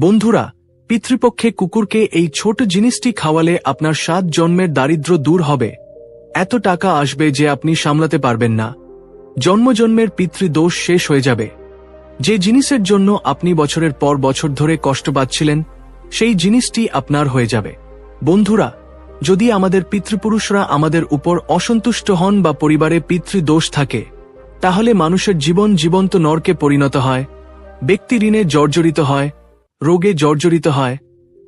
বন্ধুরা, পিতৃপক্ষে কুকুরকে এই ছোট জিনিসটি খাওয়ালে আপনার সাত জন্মের দারিদ্র্য দূর হবে। এত টাকা আসবে যে আপনি সামলাতে পারবেন না। জন্মজন্মের পিতৃদোষ শেষ হয়ে যাবে। যে জিনিসের জন্য আপনি বছরের পর বছর ধরে কষ্ট পাচ্ছিলেন, সেই জিনিসটি আপনার হয়ে যাবে। বন্ধুরা, যদি আমাদের পিতৃপুরুষরা আমাদের উপর অসন্তুষ্ট হন বা পরিবারে পিতৃদোষ থাকে, তাহলে মানুষের জীবন জীবন্ত নরকে পরিণত হয়, ব্যক্তি ঋণে জর্জরিত হয় রোগে জর্জরিত হয়।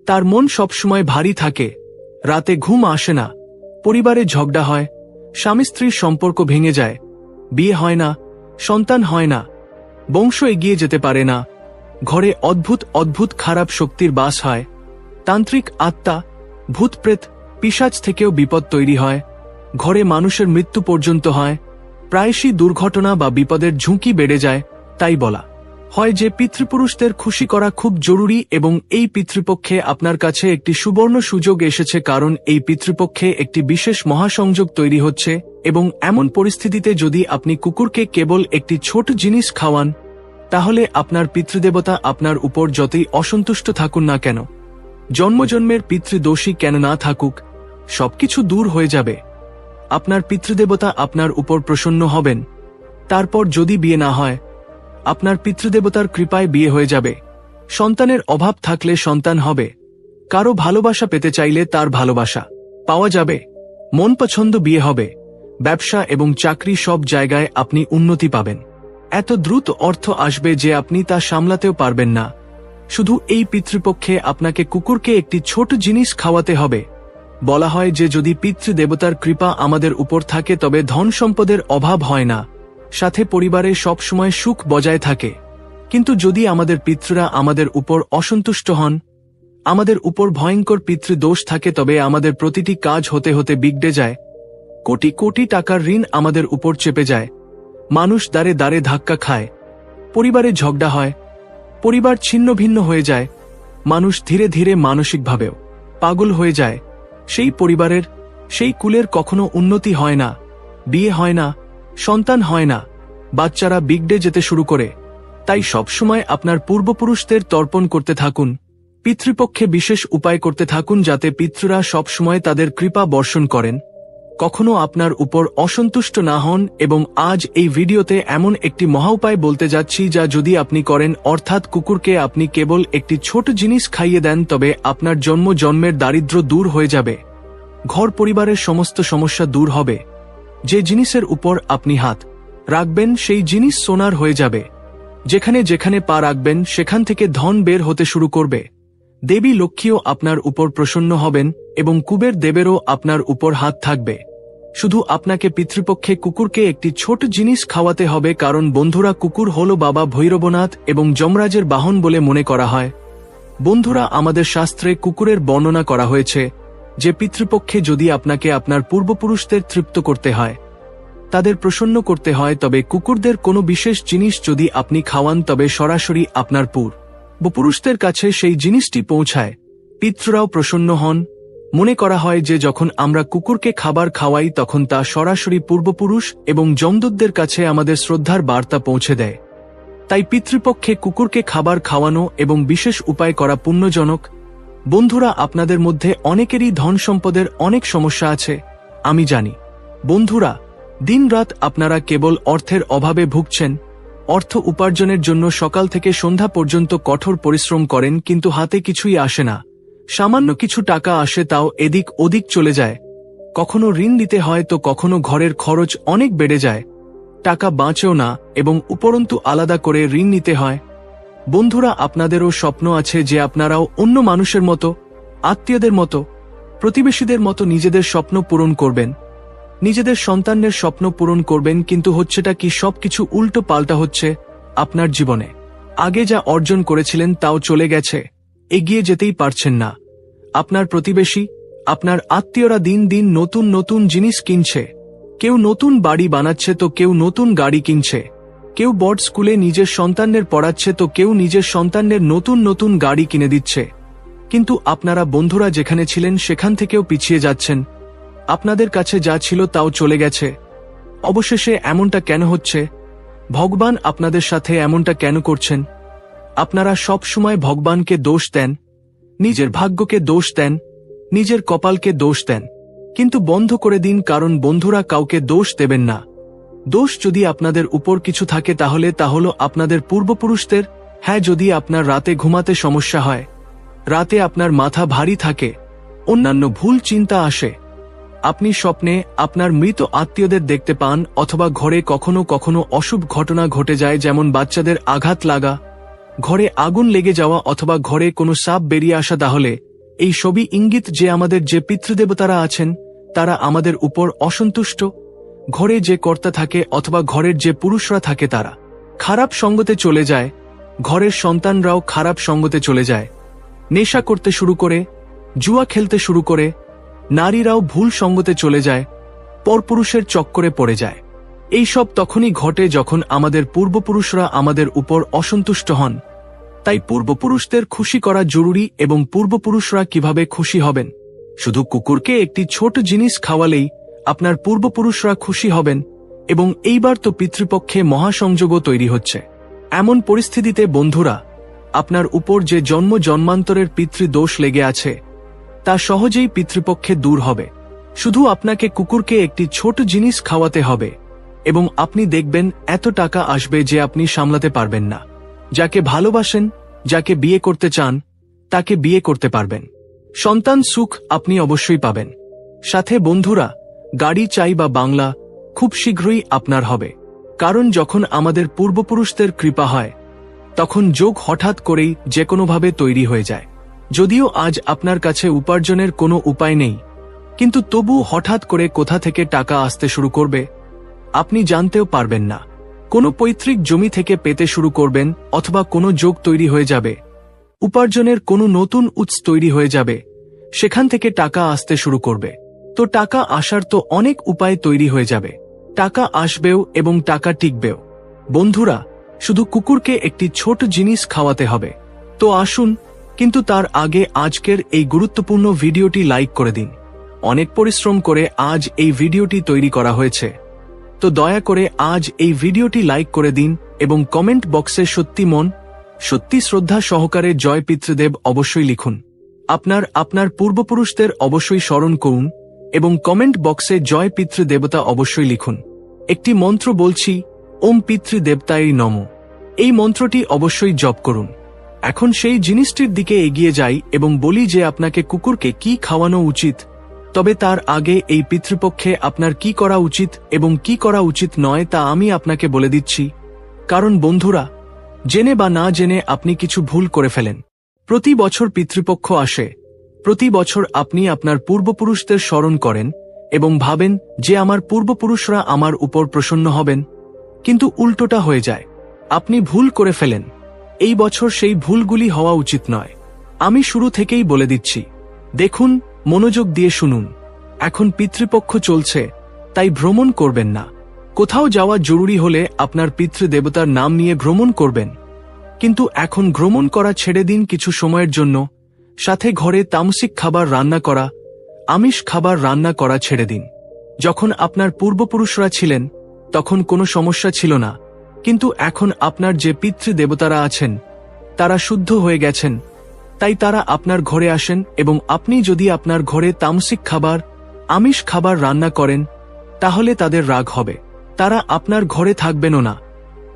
তার মন সবসময় ভারী থাকে। রাতে ঘুম আসে না। পরিবারে ঝগড়া হয়। স্বামী স্ত্রীর সম্পর্ক ভেঙে যায়। বিয়ে হয় না। সন্তান হয় না। বংশ এগিয়ে যেতে পারে না। ঘরে অদ্ভুত অদ্ভুত খারাপ শক্তির বাস হয়। তান্ত্রিক আত্মা, ভূতপ্রেত পিসাজ থেকেও বিপদ তৈরি হয়। ঘরে মানুষের মৃত্যু পর্যন্ত হয়। প্রায়শই দুর্ঘটনা বা বিপদের ঝুঁকি বেড়ে যায়, তাই বলা। হয় যে পিতৃপুরুষদের খুশি করা খুব জরুরি এবং এই পিতৃপক্ষে আপনার কাছে একটি সুবর্ণ সুযোগ এসেছে কারণ এই পিতৃপক্ষে একটি বিশেষ মহাসংযোগ তৈরি হচ্ছে এবং এমন পরিস্থিতিতে যদি আপনি কুকুরকে কেবল একটি ছোট জিনিস খাওয়ান, তাহলে আপনার পিতৃদেবতা আপনার উপর যতই অসন্তুষ্ট থাকুন না কেন। জন্মজন্মের পিতৃদোষী কেন না থাকুক, সবকিছু দূর হয়ে যাবে। আপনার পিতৃদেবতা আপনার উপর প্রসন্ন হবেন। তারপর যদি বিয়ে না হয় আপনার পিতৃদেবতার কৃপায় বিয়ে হয়ে যাবে। সন্তানের অভাব থাকলে সন্তান হবে। কারও ভালোবাসা পেতে চাইলে তার ভালোবাসা পাওয়া যাবে। মন পছন্দ বিয়ে হবে। ব্যবসা এবং চাকরি সব জায়গায় আপনি উন্নতি পাবেন। এত দ্রুত অর্থ আসবে যে আপনি তা সামলাতেও পারবেন না। শুধু এই পিতৃপক্ষে আপনাকে কুকুরকে একটি ছোট জিনিস খাওয়াতে হবে। বলা হয় যে যদি পিতৃদেবতার কৃপা আমাদের উপর থাকে তবে ধন সম্পদের অভাব হয় না। সাথে পরিবারে সবসময় সুখ বজায় থাকে। কিন্তু যদি আমাদের পিতৃরা আমাদের উপর অসন্তুষ্ট হন, আমাদের উপর ভয়ঙ্কর পিতৃদোষ থাকে তবে আমাদের প্রতিটি কাজ হতে হতে বিগড়ে যায়। কোটি কোটি টাকার ঋণ আমাদের উপর চেপে যায়। মানুষ দাঁড়ে দাঁড়ে ধাক্কা খায়। পরিবারে ঝগড়া হয়। পরিবার ছিন্ন ভিন্ন হয়ে যায়। মানুষ ধীরে ধীরে মানসিকভাবেও পাগল হয়ে যায়। সেই পরিবারের, সেই কুলের কখনো উন্নতি হয় না। বিয়ে হয় না। সন্তান হয় না। বাচ্চারা বিগড়ে যেতে শুরু করে। তাই সবসময় আপনার পূর্বপুরুষদের তর্পণ করতে থাকুন। পিতৃপক্ষে বিশেষ উপায় করতে থাকুন যাতে পিতৃরা সবসময় তাদের কৃপা বর্ষণ করেন। কখনো আপনার উপর অসন্তুষ্ট না হন এবং আজ এই ভিডিওতে এমন একটি মহা উপায় বলতে যাচ্ছি যা যদি আপনি করেন, অর্থাৎ কুকুরকে আপনি কেবল একটি ছোট জিনিস খাইয়ে দেন, তবে আপনার জন্ম জন্মের দারিদ্র দূর হয়ে যাবে। ঘর পরিবারের সমস্ত সমস্যা দূর হবে। যে জিনিসের উপর আপনি হাত রাখবেন সেই জিনিস সোনার হয়ে যাবে। যেখানে যেখানে পা রাখবেন, সেখান থেকে ধন বের হতে শুরু করবে। দেবী লক্ষ্মীও আপনার উপর প্রসন্ন হবেন এবং কুবের দেবেরও আপনার উপর হাত থাকবে। শুধু আপনাকে পিতৃপক্ষে কুকুরকে একটি ছোট জিনিস খাওয়াতে হবে কারণ বন্ধুরা কুকুর হল বাবা ভৈরবনাথ এবং যমরাজের বাহন বলে মনে করা হয়। বন্ধুরা, আমাদের শাস্ত্রে কুকুরের বর্ণনা করা হয়েছে, যে পিতৃপক্ষে যদি আপনাকে আপনার পূর্বপুরুষদের তৃপ্ত করতে হয় তাদের প্রসন্ন করতে হয়, তবে কুকুরদের কোনো বিশেষ জিনিস যদি আপনি খাওয়ান, তবে সরাসরি আপনার পুর। পুরুষদের কাছে সেই জিনিসটি পৌঁছায়। পিতৃরাও প্রসন্ন হন। মনে করা হয় যে, যখন আমরা কুকুরকে খাবার খাওয়াই, তখন তা সরাসরি পূর্বপুরুষ এবং জমদূতদের কাছে আমাদের শ্রদ্ধার বার্তা পৌঁছে দেয়। তাই পিতৃপক্ষে কুকুরকে খাবার খাওয়ানো এবং বিশেষ উপায় করা পুণ্যজনক। বন্ধুরা, আপনাদের মধ্যে অনেকেরই ধন সম্পদের অনেক সমস্যা আছে। আমি জানি। বন্ধুরা দিনরাত আপনারা কেবল অর্থের অভাবে ভুগছেন, অর্থ উপার্জনের জন্য সকাল থেকে সন্ধ্যা পর্যন্ত কঠোর পরিশ্রম করেন, কিন্তু হাতে কিছুই আসে না। সামান্য কিছু টাকা আসে তাও এদিক ওদিক চলে যায়। কখনো ঋণ দিতে হয় তো কখনো ঘরের খরচ অনেক বেড়ে যায়। টাকা বাঁচেও না এবং উপরন্তু আলাদা করে ঋণ নিতে হয়। বন্ধুরা, আপনাদেরও স্বপ্ন আছে যে আপনারাও অন্য মানুষের মতো, আত্মীয়দের মতো, প্রতিবেশীদের মতো নিজেদের স্বপ্ন পূরণ করবেন। নিজেদের সন্তানের স্বপ্ন পূরণ করবেন, কিন্তু হচ্ছেটা কি সবকিছু উল্টো পাল্টা হচ্ছে আপনার জীবনে। আগে যা অর্জন করেছিলেন তাও চলে গেছে। এগিয়ে যেতেই পারছেন না। আপনার প্রতিবেশী, আপনার আত্মীয়রা দিন দিন নতুন নতুন জিনিস কিনছে। কেউ নতুন বাড়ি বানাচ্ছে তো কেউ নতুন গাড়ি কিনছে। কেউ বড় স্কুলে নিজের সন্তানের পড়াচ্ছে তো কেউ নিজের সন্তানের নতুন নতুন গাড়ি কিনে দিচ্ছে। কিন্তু আপনারা বন্ধুরা যেখানে ছিলেন সেখান থেকেও পিছিয়ে যাচ্ছেন। আপনাদের কাছে যা ছিল তাও চলে গেছে। অবশেষে এমনটা কেন হচ্ছে? ভগবান আপনাদের সাথে এমনটা কেন করছেন? আপনারা সবসময় ভগবানকে দোষ দেন, নিজের ভাগ্যকে দোষ দেন, নিজের কপালকে দোষ দেন। কিন্তু বন্ধ করে দিন, কারণ বন্ধুরা কাউকে দোষ দেবেন না। দোষ যদি আপনাদের উপর কিছু থাকে তাহলে তা হল আপনাদের পূর্বপুরুষদের হ্যাঁ যদি আপনার রাতে ঘুমাতে সমস্যা হয়। রাতে আপনার মাথা ভারী থাকে, অন্যান্য ভুল চিন্তা আসে। আপনি স্বপ্নে আপনার মৃত আত্মীয়দের দেখতে পান অথবা ঘরে কখনো কখনো অশুভ ঘটনা ঘটে যায় যেমন বাচ্চাদের আঘাত লাগা, ঘরে আগুন লেগে যাওয়া অথবা ঘরে কোনো সাপ বেরিয়ে আসা, তাহলে এই সবই ইঙ্গিত যে আমাদের যে পিতৃদেবতারা আছেন, তারা আমাদের উপর অসন্তুষ্ট। ঘরে যে কর্তা থাকে অথবা ঘরের যে পুরুষরা থাকে, তারা খারাপ সঙ্গতে চলে যায়, ঘরের সন্তানরাও খারাপ সঙ্গতে চলে যায়। নেশা করতে শুরু করে, জুয়া খেলতে শুরু করে নারীরাও ভুল সঙ্গতে চলে যায়, পরপুরুষের চক্করে পড়ে যায়। এই সব তখনই ঘটে যখন আমাদের পূর্বপুরুষরা আমাদের উপর অসন্তুষ্ট হন। তাই পূর্বপুরুষদের খুশি করা জরুরি এবং পূর্বপুরুষরা কীভাবে খুশি হবেন? শুধু কুকুরকে একটি ছোট জিনিস খাওয়ালেই আপনার পূর্বপুরুষরা খুশি হবেন এবং এইবার তো পিতৃপক্ষে মহাসংযোগও তৈরি হচ্ছে। এমন পরিস্থিতিতে বন্ধুরা, আপনার উপর যে জন্ম জন্মান্তরের পিতৃদোষ লেগে আছে তা সহজেই পিতৃপক্ষে দূর হবে। শুধু আপনাকে কুকুরকে একটি ছোট জিনিস খাওয়াতে হবে এবং আপনি দেখবেন এত টাকা আসবে যে আপনি সামলাতে পারবেন না। যাকে ভালোবাসেন, যাকে বিয়ে করতে চান, তাকে বিয়ে করতে পারবেন। সন্তান সুখ আপনি অবশ্যই পাবেন। সাথে বন্ধুরা, গাড়ি চাই বা বাংলা খুব শীঘ্রই আপনার হবে। কারণ যখন আমাদের পূর্বপুরুষদের কৃপা হয়, তখন যোগ হঠাৎ করেই যে কোনোভাবে তৈরি হয়ে যায়। যদিও আজ আপনার কাছে উপার্জনের কোনো উপায় নেই, কিন্তু তবু হঠাৎ করে কোথা থেকে টাকা আসতে শুরু করবে, আপনি জানতেও পারবেন না। কোনো পৈতৃক জমি থেকে পেতে শুরু করবেন অথবা কোনো যোগ তৈরি হয়ে যাবে, উপার্জনের কোনো নতুন উৎস তৈরি হয়ে যাবে, সেখান থেকে টাকা আসতে শুরু করবে। তো টাকা আসার তো অনেক উপায় তৈরি হয়ে যাবে। টাকা আসবেও এবং টাকা টিকবেও। বন্ধুরা, শুধু কুকুরকে একটি ছোট জিনিস খাওয়াতে হবে। তো আসুন কিন্তু তার আগে আজকের এই গুরুত্বপূর্ণ ভিডিওটি লাইক করে দিন। অনেক পরিশ্রম করে আজ এই ভিডিওটি তৈরি করা হয়েছে। তো দয়া করে আজ এই ভিডিওটি লাইক করে দিন এবং কমেন্ট বক্সে সত্যি মন, সত্যি শ্রদ্ধা সহকারে জয় পিতৃদেব অবশ্যই লিখুন। আপনার আপনার পূর্বপুরুষদের অবশ্যই স্মরণ করুন এবং কমেন্ট বক্সে জয় পিতৃদেবতা অবশ্যই লিখুন। একটি মন্ত্র বলছি, ওম পিতৃদেবতায় নম। এই মন্ত্রটি অবশ্যই জপ করুন। এখন সেই জিনিসটির দিকে এগিয়ে যাই এবং বলি যে আপনাকে কুকুরকে কি খাওয়ানো উচিত। তবে তার আগে এই পিতৃপক্ষে আপনার কি করা উচিত এবং কি করা উচিত নয় তা আমি আপনাকে বলে দিচ্ছি। কারণ বন্ধুরা, জেনে বা না জেনে আপনি কিছু ভুল করে ফেলেন। প্রতি বছর পিতৃপক্ষ আসে। প্রতি বছর আপনি আপনার পূর্বপুরুষদের স্মরণ করেন এবং ভাবেন যে আমার পূর্বপুরুষরা আমার উপর প্রসন্ন হবেন। কিন্তু উল্টোটা হয়ে যায়। আপনি ভুল করে ফেলেন। এই বছর সেই ভুলগুলি হওয়া উচিত নয়। আমি শুরু থেকেই বলে দিচ্ছি, দেখুন, মনোযোগ দিয়ে শুনুন। এখন পিতৃপক্ষ চলছে, তাই ভ্রমণ করবেন না। কোথাও যাওয়া জরুরি হলে আপনার পিতৃদেবতার নাম নিয়ে ভ্রমণ করবেন। কিন্তু এখন ভ্রমণ করা ছেড়ে দিন কিছু সময়ের জন্য, সাথে ঘরে তামসিক খাবার রান্না করা, আমিষ খাবার রান্না করা ছেড়ে দিন। যখন আপনার পূর্বপুরুষরা ছিলেন, তখন কোনো সমস্যা ছিল না। কিন্তু এখন আপনার যে পিতৃদেবতারা আছেন, তারা শুদ্ধ হয়ে গেছেন। তাই তারা আপনার ঘরে আসেন এবং আপনি যদি আপনার ঘরে তামসিক খাবার, আমিষ খাবার রান্না করেন, তাহলে তাদের রাগ হবে। তারা আপনার ঘরে থাকবেনও না।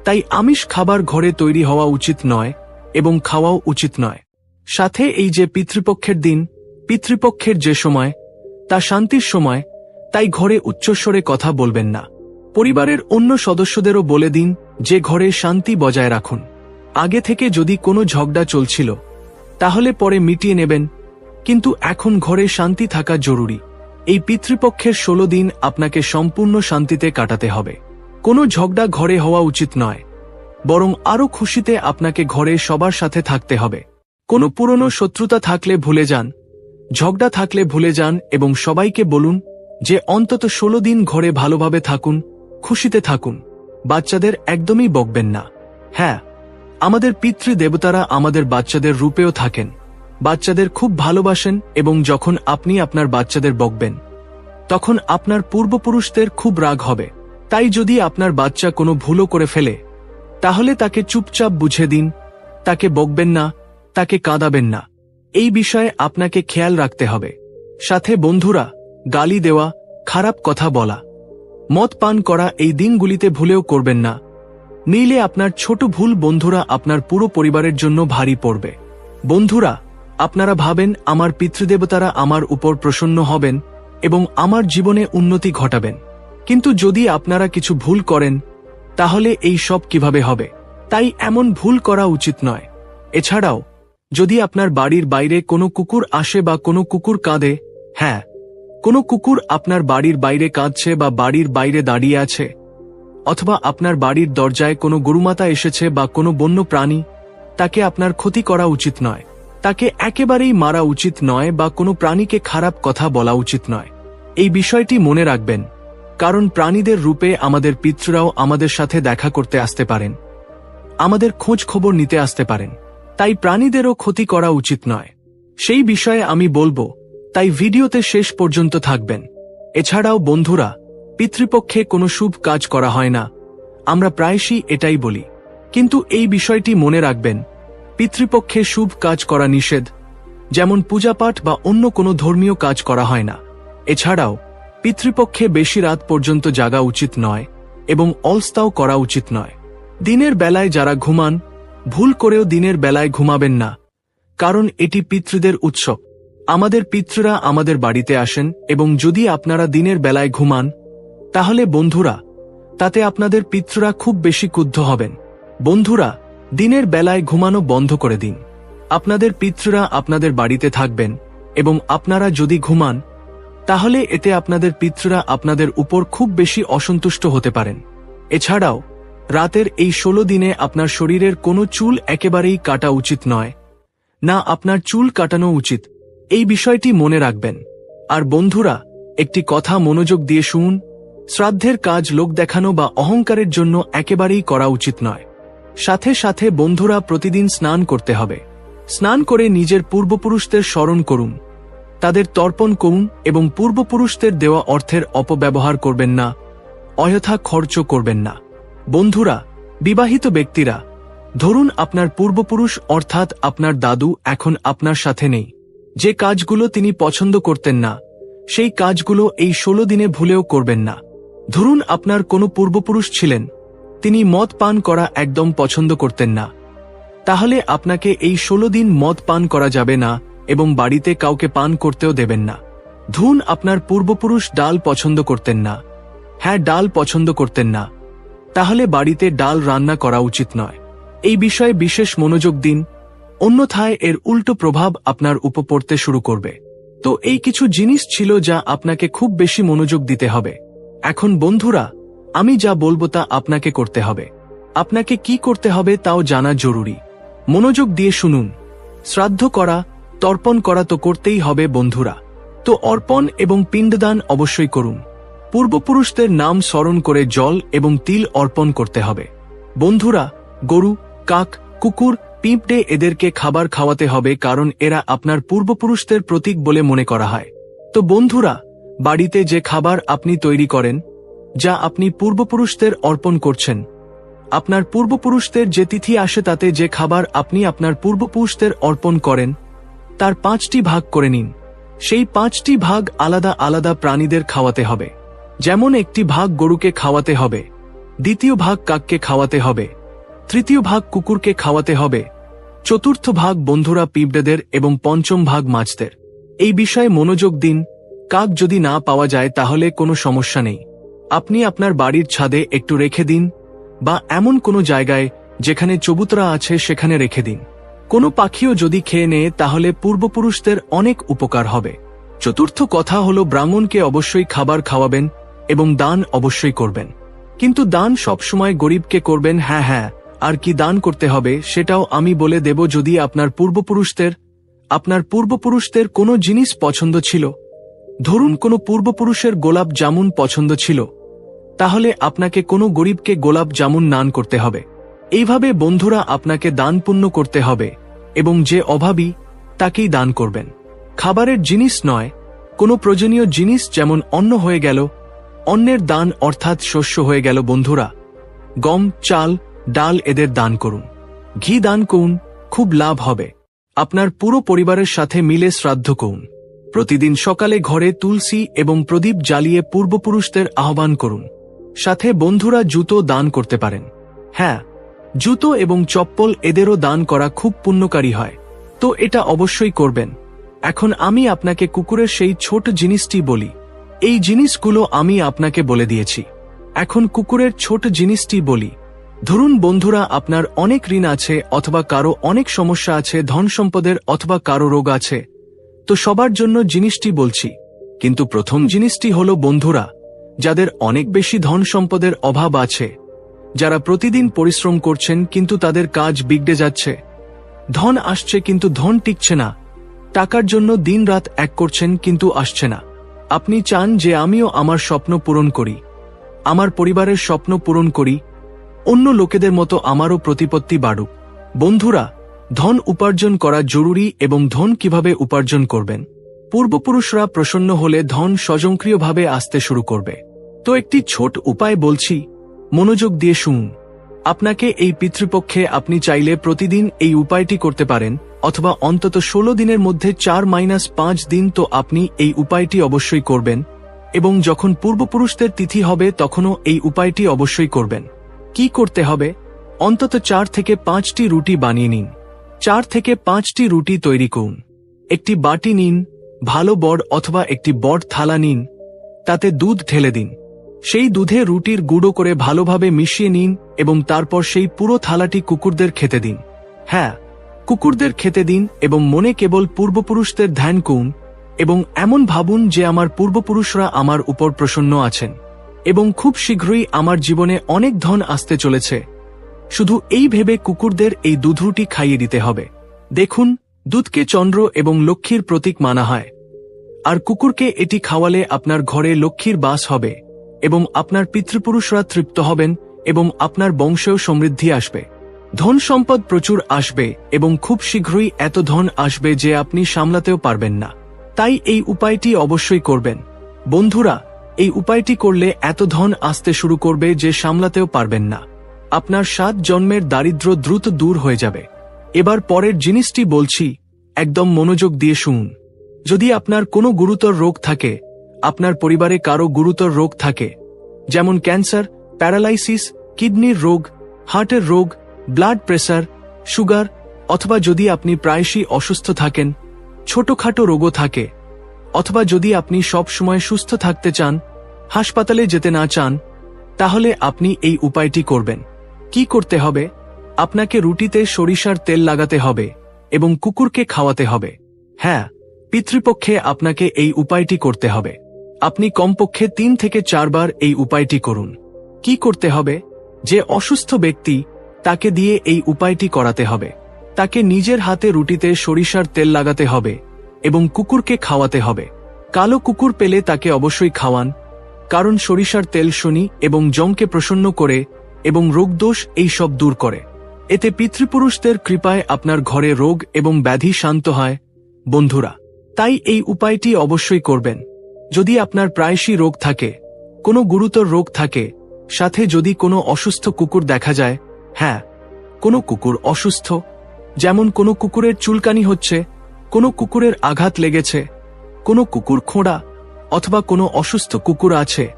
তাই আমিষ খাবার ঘরে তৈরি হওয়া উচিত নয় এবং খাওয়াও উচিত নয়। সাথে এই যে পিতৃপক্ষের দিন, পিতৃপক্ষের যে সময়, তা শান্তির সময়, তাই ঘরে উচ্চস্বরে কথা বলবেন না। পরিবারের অন্য সদস্যদেরও বলে দিন যে ঘরে শান্তি বজায় রাখুন। আগে থেকে যদি কোনো ঝগড়া চলছিল, তাহলে পরে মিটিয়ে নেবেন, কিন্তু এখন ঘরে শান্তি থাকা জরুরি। এই পিতৃপক্ষের ষোলো দিন আপনাকে সম্পূর্ণ শান্তিতে কাটাতে হবে। কোনো ঝগড়া ঘরে হওয়া উচিত নয়, বরং আরও খুশিতে আপনাকে ঘরে সবার সাথে থাকতে হবে। কোনো পুরনো শত্রুতা থাকলে ভুলে যান, ঝগড়া থাকলে ভুলে যান এবং সবাইকে বলুন যে অন্তত ষোলো দিন ঘরে ভালোভাবে থাকুন, খুশিতে থাকুন। বাচ্চাদের একদমই বকবেন না। হ্যাঁ আমাদের পিতৃদেবতারা আমাদের বাচ্চাদের রূপেও থাকেন। বাচ্চাদের খুব ভালোবাসেন এবং যখন আপনি আপনার বাচ্চাদের বকবেন, তখন আপনার পূর্বপুরুষদের খুব রাগ হবে। তাই যদি আপনার বাচ্চা কোনো ভুলও করে ফেলে, তাহলে তাকে চুপচাপ বুঝে দিন, তাকে বকবেন না, তাকে কাঁদাবেন না। এই বিষয়ে আপনাকে খেয়াল রাখতে হবে। সাথে বন্ধুরা, গালি দেওয়া, খারাপ কথা বলা। মদ পান করা এই দিনগুলিতে ভুলেও করবেন না। নিলে আপনার ছোট ভুল বন্ধুরা আপনার পুরো পরিবারের জন্য ভারী পড়বে। বন্ধুরা, আপনারা ভাবেন আমার পিতৃদেবতারা আমার উপর প্রসন্ন হবেন এবং আমার জীবনে উন্নতি ঘটাবেন। কিন্তু যদি আপনারা কিছু ভুল করেন, তাহলে এই সব কীভাবে হবে? তাই এমন ভুল করা উচিত নয়। এছাড়াও, যদি আপনার বাড়ির বাইরে কোনো কুকুর আসে বা কোনো কুকুর কাঁদে হ্যাঁ কোনো কুকুর আপনার বাড়ির বাইরে কাঁদছে বা বাড়ির বাইরে দাঁড়িয়ে আছে, অথবা আপনার বাড়ির দরজায় কোনো গরুমাতা এসেছে বা কোনো বন্য প্রাণী, তাকে আপনার ক্ষতি করা উচিত নয়। তাকে একেবারেই মারা উচিত নয় বা কোনো প্রাণীকে খারাপ কথা বলা উচিত নয়। এই বিষয়টি মনে রাখবেন, কারণ প্রাণীদের রূপে আমাদের পিতৃরাও আমাদের সাথে দেখা করতে আসতে পারেন। আমাদের খোঁজ খবর নিতে আসতে পারেন। তাই প্রাণীদেরও ক্ষতি করা উচিত নয়। সেই বিষয়ে আমি বলব তাই ভিডিওতে শেষ পর্যন্ত থাকবেন। এছাড়াও বন্ধুরা, পিতৃপক্ষে কোনো শুভ কাজ করা হয় না। আমরা প্রায়শই এটাই বলি। কিন্তু এই বিষয়টি মনে রাখবেন, পিতৃপক্ষে শুভ কাজ করা নিষেধ, যেমন পূজাপাঠ বা অন্য কোনো ধর্মীয় কাজ করা হয় না। এছাড়াও, পিতৃপক্ষে বেশি রাত পর্যন্ত জাগা উচিত নয় এবং অলস্তাও করা উচিত নয়। দিনের বেলায় যারা ঘুমান, ভুল করেও দিনের বেলায় ঘুমাবেন না, কারণ এটি পিতৃদের উৎসব। আমাদের পিতৃরা আমাদের বাড়িতে আসেন এবং যদি আপনারা দিনের বেলায় ঘুমান, তাহলে বন্ধুরা, তাতে আপনাদের পিতৃরা খুব বেশি ক্রুদ্ধ হবেন। বন্ধুরা, দিনের বেলায় ঘুমানো বন্ধ করে দিন। আপনাদের পিতৃরা আপনাদের বাড়িতে থাকবেন এবং আপনারা যদি ঘুমান, তাহলে এতে আপনাদের পিতৃরা আপনাদের উপর খুব বেশি অসন্তুষ্ট হতে পারেন। এছাড়াও, রাতের এই ষোলো দিনে আপনার শরীরের কোনো চুল একেবারেই কাটা উচিত নয়। না, আপনার চুল কাটানো উচিত। এই বিষয়টি মনে রাখবেন। আর বন্ধুরা, একটি কথা মনোযোগ দিয়ে শুনুন। শ্রাদ্ধের কাজ লোক দেখানো বা অহংকারের জন্য একেবারেই করা উচিত নয়। সাথে সাথে বন্ধুরা প্রতিদিন স্নান করতে হবে। স্নান করে নিজের পূর্বপুরুষদের স্মরণ করুন। তাদের তর্পণ করুন এবং পূর্বপুরুষদের দেওয়া অর্থের অপব্যবহার করবেন না। অযথা খরচ করবেন না। বন্ধুরা, বিবাহিত ব্যক্তিরা, ধরুন আপনার পূর্বপুরুষ অর্থাৎ আপনার দাদু এখন আপনার সাথে নেই। যে কাজগুলো তিনি পছন্দ করতেন না, সেই কাজগুলো এই ষোলো দিনে ভুলেও করবেন না। ধরুন আপনার কোনো পূর্বপুরুষ ছিলেন, তিনি মদ পান করা একদম পছন্দ করতেন না। তাহলে আপনাকে এই ষোলো দিন মদ পান করা যাবে না এবং বাড়িতে কাউকে পান করতেও দেবেন না। ধুন আপনার পূর্বপুরুষ ডাল পছন্দ করতেন না। হ্যাঁ ডাল পছন্দ করতেন না। তাহলে বাড়িতে ডাল রান্না করা উচিত নয়। এই বিষয়ে বিশেষ মনোযোগ দিন অন্যথায় এর উল্টো প্রভাব আপনার উপর পড়তে শুরু করবে। তো এই কিছু জিনিস ছিল যা আপনাকে খুব বেশি মনোযোগ দিতে হবে। এখন বন্ধুরা, আমি যা বলব তা আপনাকে করতে হবে। আপনাকে কি করতে হবে তাও জানা জরুরি। মনোযোগ দিয়ে শুনুন। শ্রাদ্ধ করা, তর্পণ করা তো করতেই হবে বন্ধুরা। তো অর্পণ এবং পিণ্ডদান অবশ্যই করুন। পূর্বপুরুষদের নাম স্মরণ করে জল এবং তিল অর্পণ করতে হবে। বন্ধুরা, গরু, কাক, কুকুর পিঁপড়ে এদেরকে খাবার খাওয়াতে হবে কারণ এরা আপনার পূর্বপুরুষদের প্রতীক বলে মনে করা হয়। তো বন্ধুরা, বাড়িতে যে খাবার আপনি তৈরি করেন, যা আপনি পূর্বপুরুষদের অর্পণ করছেন, আপনার পূর্বপুরুষদের যে তিথি আসে তাতে যে খাবার আপনি আপনার পূর্বপুরুষদের অর্পণ করেন, তার পাঁচটি ভাগ করে নিন। সেই পাঁচটি ভাগ আলাদা আলাদা প্রাণীদের খাওয়াতে হবে। যেমন একটি ভাগ গরুকে খাওয়াতে হবে, দ্বিতীয় ভাগ কাককে খাওয়াতে হবে। তৃতীয় ভাগ কুকুরকে খাওয়াতে হবে। চতুর্থ ভাগ বন্ধুরা পিঁপড়েদের এবং পঞ্চম ভাগ মাছদের। এই বিষয়ে মনোযোগ দিন। কাক যদি না পাওয়া যায় তাহলে কোনো সমস্যা নেই। আপনি আপনার বাড়ির ছাদে একটু রেখে দিন বা এমন কোনো জায়গায় যেখানে চবুতরা আছে সেখানে রেখে দিন। কোনো পাখিও যদি খেয়ে নেয় তাহলে পূর্বপুরুষদের অনেক উপকার হবে। চতুর্থ কথা হলো ব্রাহ্মণকে অবশ্যই খাবার খাওয়াবেন এবং দান অবশ্যই করবেন। কিন্তু দান সবসময় গরিবকে করবেন হ্যাঁ হ্যাঁ আর কি দান করতে হবে সেটাও আমি বলে দেব যদি আপনার পূর্বপুরুষদের আপনার পূর্বপুরুষদের কোনো জিনিস পছন্দ ছিল। ধরুন কোনো পূর্বপুরুষের গোলাপ জামুন পছন্দ ছিল। তাহলে আপনাকে কোনো গরিবকে গোলাপ জামুন নান করতে হবে। এইভাবে বন্ধুরা আপনাকে দান পুণ্য করতে হবে এবং যে অভাবী, তাকেই দান করবেন। খাবারের জিনিস নয়, কোনো প্রয়োজনীয় জিনিস যেমন অন্ন হয়ে গেল অন্যের দান অর্থাৎ শস্য হয়ে গেল বন্ধুরা। গম, চাল ডাল এদের দান করুন। ঘি দান করুন, খুব লাভ হবে। আপনার পুরো পরিবারের সাথে মিলে শ্রাদ্ধ করুন। প্রতিদিন সকালে ঘরে তুলসী এবং প্রদীপ জ্বালিয়ে পূর্বপুরুষদের আহ্বান করুন। সাথে বন্ধুরা জুতো দান করতে পারেন। হ্যাঁ জুতো এবং চপ্পল এদেরও দান করা খুব পুণ্যকারী হয়। তো এটা অবশ্যই করবেন। এখন আমি আপনাকে কুকুরের সেই ছোট জিনিসটি বলি। এই জিনিসগুলো আমি আপনাকে বলে দিয়েছি। এখন কুকুরের ছোট জিনিসটি বলি। ধরুন বন্ধুরা আপনার অনেক ঋণ আছে অথবা কারও অনেক সমস্যা আছে, ধন সম্পদের অথবা কারও রোগ আছে। তো সবার জন্য জিনিসটি বলছি। কিন্তু প্রথম জিনিসটি হলো বন্ধুরা, যাদের অনেক বেশি ধন সম্পদের অভাব আছে। যারা প্রতিদিন পরিশ্রম করছেন কিন্তু তাদের কাজ বিগড়ে যাচ্ছে। ধন আসছে কিন্তু ধন টিকছে না। টাকার জন্য দিনরাত এক করছেন কিন্তু আসছে না। আপনি চান যে আমিও আমার স্বপ্ন পূরণ করি। আমার পরিবারের স্বপ্ন পূরণ করি অন্য লোকেদের মতো আমারও প্রতিপত্তি বাড়ুক। বন্ধুরা, ধন উপার্জন করা জরুরি এবং ধন কীভাবে উপার্জন করবেন? পূর্বপুরুষরা প্রসন্ন হলে ধন স্বয়ংক্রিয়ভাবে আসতে শুরু করবে। তো একটি ছোট উপায় বলছি, মনোযোগ দিয়ে শুনুন। আপনাকে এই পিতৃপক্ষে আপনি চাইলে প্রতিদিন এই উপায়টি করতে পারেন, অথবা অন্তত ষোলো দিনের মধ্যে চার মাইনাস পাঁচ দিন তো আপনি এই উপায়টি অবশ্যই করবেন, এবং যখন পূর্বপুরুষদের তিথি হবে তখনও এই উপায়টি অবশ্যই করবেন। কি করতে হবে? অন্তত চার থেকে পাঁচটি রুটি বানিয়ে নিন। চার থেকে পাঁচটি রুটি তৈরি করুন। একটি বাটি নিন, ভালো বড় অথবা একটি বড় থালা নিন, তাতে দুধ ঢেলে দিন। সেই দুধে রুটির গুঁড়ো করে ভালোভাবে মিশিয়ে নিন এবং তারপর সেই পুরো থালাটি কুকুরদের খেতে দিন। হ্যাঁ কুকুরদের খেতে দিন এবং মনে কেবল পূর্বপুরুষদের ধ্যান করুন এবং এমন ভাবুন যে আমার পূর্বপুরুষরা আমার উপর প্রসন্ন আছেন। এবং খুব শীঘ্রই আমার জীবনে অনেক ধন আসতে চলেছে। শুধু এই ভেবে কুকুরদের এই দুধরুটি খাইয়ে দিতে হবে। দেখুন, দুধকে চন্দ্র এবং লক্ষ্মীর প্রতীক মানা হয়। আর কুকুরকে এটি খাওয়ালে আপনার ঘরে লক্ষ্মীর বাস হবে এবং আপনার পিতৃপুরুষরা তৃপ্ত হবেন এবং আপনার বংশেও সমৃদ্ধি আসবে। ধন সম্পদ প্রচুর আসবে এবং খুব শীঘ্রই এত ধন আসবে যে আপনি সামলাতেও পারবেন না। তাই এই উপায়টি অবশ্যই করবেন। বন্ধুরা এই উপায়টি করলে এত ধন আসতে শুরু করবে যে সামলাতেও পারবেন না। আপনার সাত জন্মের দারিদ্র দ্রুত দূর হয়ে যাবে। এবার পরের জিনিসটি বলছি, একদম মনোযোগ দিয়ে শুনুন। যদি আপনার কোনো গুরুতর রোগ থাকে, আপনার পরিবারে কারও গুরুতর রোগ থাকে, যেমন ক্যান্সার, প্যারালাইসিস, কিডনির রোগ, হার্টের রোগ, ব্লাড প্রেসার, সুগার, অথবা যদি আপনি প্রায়শই অসুস্থ থাকেন, ছোটখাটো রোগও থাকে অথবা যদি আপনি সব সময় সুস্থ থাকতে চান, হাসপাতালে যেতে না চান, তাহলে আপনি এই উপায়টি করবেন। কি করতে হবে? আপনাকে রুটিতে সরিষার তেল লাগাতে হবে এবং কুকুরকে খাওয়াতে হবে। হ্যাঁ পিতৃপক্ষে আপনাকে এই উপায়টি করতে হবে। আপনি কমপক্ষে তিন থেকে চারবার এই উপায়টি করুন। কি করতে হবে? যে অসুস্থ ব্যক্তি, তাকে দিয়ে এই উপায়টি করাতে হবে। তাকে নিজের হাতে রুটিতে সরিষার তেল লাগাতে হবে। এবং কুকুরকে খাওয়াতে হবে। কালো কুকুর পেলে তাকে অবশ্যই খাওয়ান, কারণ সরিষার তেল শনি এবং জমকে প্রসন্ন করে এবং রোগদোষ এই সব দূর করে। এতে পিতৃপুরুষদের কৃপায় আপনার ঘরে রোগ এবং ব্যাধি শান্ত হয়, বন্ধুরা। তাই এই উপায়টি অবশ্যই করবেন। যদি আপনার প্রায়শই রোগ থাকে, কোনো গুরুতর রোগ থাকে, সাথে যদি কোনো অসুস্থ কুকুর দেখা যায় হ্যাঁ কোনো কুকুর অসুস্থ, যেমন কোনো কুকুরের চুলকানি হচ্ছে কোনো কুকুরের আঘাত লেগেছে, কোনো কুকুর খোঁড়া অথবা কোনো অসুস্থ কুকুর আছে,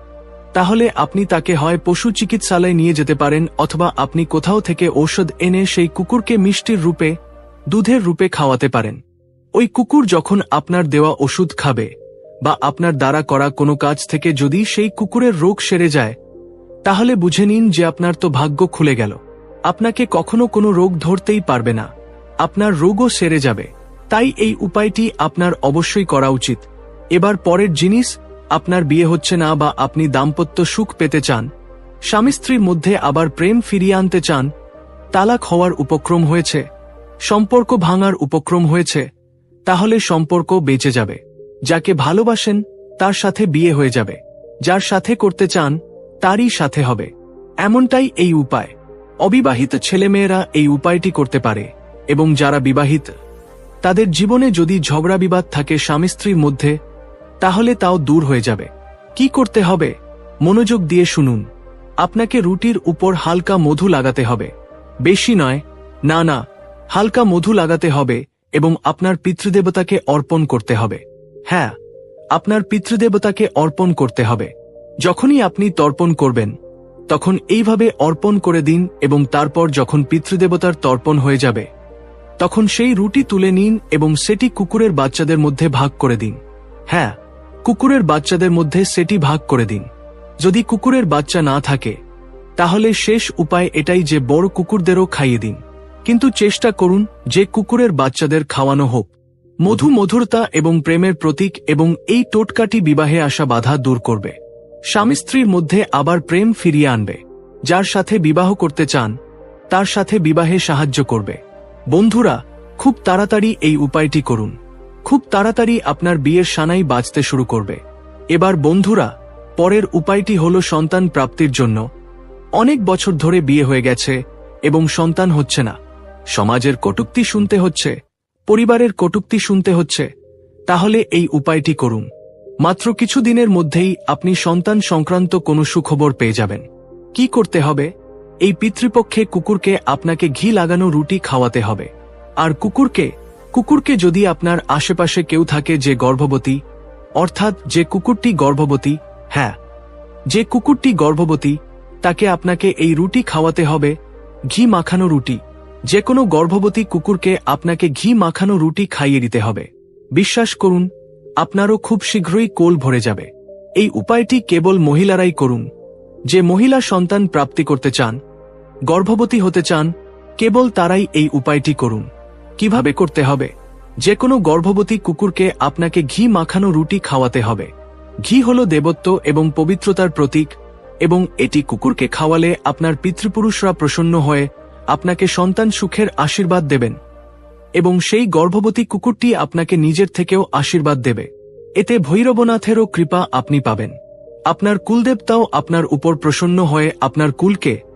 তাহলে আপনি তাকে হয় পশু চিকিৎসালয়ে নিয়ে যেতে পারেন অথবা আপনি কোথাও থেকে ঔষধ এনে সেই কুকুরকে মিষ্টির রূপে, দুধের রূপে খাওয়াতে পারেন। ওই কুকুর যখন আপনার দেওয়া ওষুধ খাবে বা আপনার দ্বারা করা কোনো কাজ থেকে যদি সেই কুকুরের রোগ সেরে যায়, তাহলে বুঝে নিন যে আপনার তো ভাগ্য খুলে গেল। আপনাকে কখনো কোনো রোগ ধরতেই পারবে না। আপনার রোগও সেরে যাবে। তাই এই উপায়টি আপনার অবশ্যই করা উচিত। এবার পরের জিনিস, আপনার বিয়ে হচ্ছে না বা আপনি দাম্পত্য সুখ পেতে চান। স্বামী স্ত্রীর মধ্যে আবার প্রেম ফিরিয়ে আনতে চান, তালাক হওয়ার উপক্রম হয়েছে, সম্পর্ক ভাঙার উপক্রম হয়েছে, তাহলে সম্পর্ক বেঁচে যাবে। যাকে ভালোবাসেন, তার সাথে বিয়ে হয়ে যাবে। যার সাথে করতে চান, তারই সাথে হবে। এমনটাই এই উপায়। অবিবাহিত ছেলেমেয়েরা এই উপায়টি করতে পারে এবং যারা বিবাহিত তাদের জীবনে যদি ঝগড়া বিবাদ থাকে স্বামী স্ত্রীর মধ্যে, তাহলে তাও দূর হয়ে যাবে। কি করতে হবে? মনোযোগ দিয়ে শুনুন। আপনাকে রুটির উপর হালকা মধু লাগাতে হবে। বেশি নয়, না না, হালকা মধু লাগাতে হবে এবং আপনার পিতৃদেবতাকে অর্পণ করতে হবে। হ্যাঁ আপনার পিতৃদেবতাকে অর্পণ করতে হবে। যখনই আপনি তর্পণ করবেন, তখন এইভাবে অর্পণ করে দিন এবং তারপর যখন পিতৃদেবতার তর্পণ হয়ে যাবে তখন সেই রুটি তুলে নিন এবং সেটি কুকুরের বাচ্চাদের মধ্যে ভাগ করে দিন। হ্যাঁ কুকুরের বাচ্চাদের মধ্যে সেটি ভাগ করে দিন। যদি কুকুরের বাচ্চা না থাকে, তাহলে শেষ উপায় এটাই যে বড় কুকুরদেরও খাইয়ে দিন। কিন্তু চেষ্টা করুন যে কুকুরের বাচ্চাদের খাওয়ানো হোক। মধু মধুরতা এবং প্রেমের প্রতীক এবং এই টোটকাটি বিবাহে আসা বাধা দূর করবে। স্বামী স্ত্রীর মধ্যে আবার প্রেম ফিরিয়ে আনবে। যার সাথে বিবাহ করতে চান, তার সাথে বিবাহে সাহায্য করবে। বন্ধুরা, খুব তাড়াতাড়ি এই উপায়টি করুন। খুব তাড়াতাড়ি আপনার বিয়ের সানাই বাঁচতে শুরু করবে। এবার বন্ধুরা, পরের উপায়টি হল সন্তান প্রাপ্তির জন্য। অনেক বছর ধরে বিয়ে হয়ে গেছে এবং সন্তান হচ্ছে না। সমাজের কটুক্তি শুনতে হচ্ছে, পরিবারের কটুক্তি শুনতে হচ্ছে। তাহলে এই উপায়টি করুন। মাত্র কিছু দিনের মধ্যেই আপনি সন্তান সংক্রান্ত কোনো সুখবর পেয়ে যাবেন। কি করতে হবে? এই পিতৃপক্ষে কুকুরকে আপনাকে ঘি লাগানো রুটি খাওয়াতে হবে। আর কুকুরকে কুকুরকে যদি আপনার আশেপাশে কেউ থাকে যে গর্ভবতী, অর্থাৎ যে কুকুরটি গর্ভবতী হ্যাঁ যে কুকুরটি গর্ভবতী, তাকে আপনাকে এই রুটি খাওয়াতে হবে, ঘি মাখানো রুটি। যে কোনো গর্ভবতী কুকুরকে আপনাকে ঘি মাখানো রুটি খাইয়ে দিতে হবে। বিশ্বাস করুন, আপনারও খুব শীঘ্রই কোল ভরে যাবে। এই উপায়টি কেবল মহিলারাই করুন। যে মহিলা সন্তান প্রাপ্তি করতে চান গর্ভবতী হতে চান, কেবল তারাই এই উপায়টি করুন। কীভাবে করতে হবে? যে কোনো গর্ভবতী কুকুরকে আপনাকে ঘি মাখানো রুটি খাওয়াতে হবে। ঘি হল দেবত্ব এবং পবিত্রতার প্রতীক, এবং এটি কুকুরকে খাওয়ালে আপনার পিতৃপুরুষরা প্রসন্ন হয়ে আপনাকে সন্তান সুখের আশীর্বাদ দেবেন, এবং সেই গর্ভবতী কুকুরটি আপনাকে নিজের থেকেও আশীর্বাদ দেবে। এতে ভৈরবনাথেরও কৃপা আপনি পাবেন। আপনার কুলদেবতাও আপনার উপর প্রসন্ন হয়ে আপনার কুলকে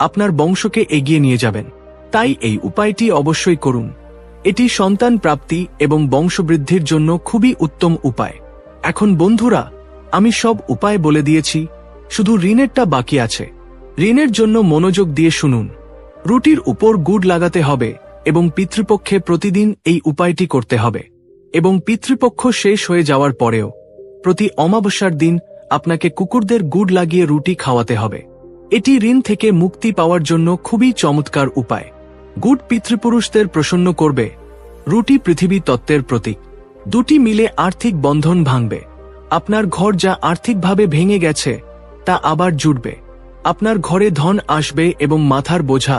আপনার বংশকে এগিয়ে নিয়ে যাবেন। তাই এই উপায়টি অবশ্যই করুন। এটি সন্তান প্রাপ্তি এবং বংশবৃদ্ধির জন্য খুবই উত্তম উপায়। এখন বন্ধুরা, আমি সব উপায় বলে দিয়েছি, শুধু ঋণেরটা বাকি আছে। ঋণের জন্য মনোযোগ দিয়ে শুনুন। রুটির উপর গুড় লাগাতে হবে এবং পিতৃপক্ষে প্রতিদিন এই উপায়টি করতে হবে। এবং পিতৃপক্ষ শেষ হয়ে যাওয়ার পরেও প্রতি অমাবস্যার দিন আপনাকে কুকুরদের গুড় লাগিয়ে রুটি খাওয়াতে হবে। এটি ঋণ থেকে মুক্তি পাওয়ার জন্য খুবই চমৎকার উপায়। গুড পিতৃপুরুষদের প্রসন্ন করবে। রুটি পৃথিবী তত্ত্বের প্রতীক। দুটি মিলে আর্থিক বন্ধন ভাঙবে। আপনার ঘর যা আর্থিকভাবে ভেঙে গেছে, তা আবার জুটবে। আপনার ঘরে ধন আসবে এবং মাথার বোঝা,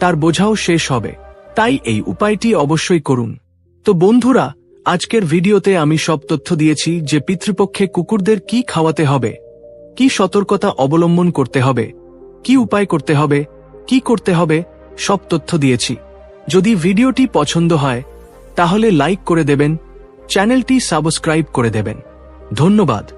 তার বোঝাও শেষ হবে। তাই এই উপায়টি অবশ্যই করুন। তো বন্ধুরা, আজকের ভিডিওতে আমি সব তথ্য দিয়েছি যে পিতৃপক্ষে কুকুরদের কি খাওয়াতে হবে, কি সতর্কতা অবলম্বন করতে হবে কি উপায় করতে হবে, কি করতে হবে, সব তথ্য দিয়েছি। যদি ভিডিওটি পছন্দ হয়, তাহলে লাইক করে দেবেন, চ্যানেলটি সাবস্ক্রাইব করে দেবেন। ধন্যবাদ।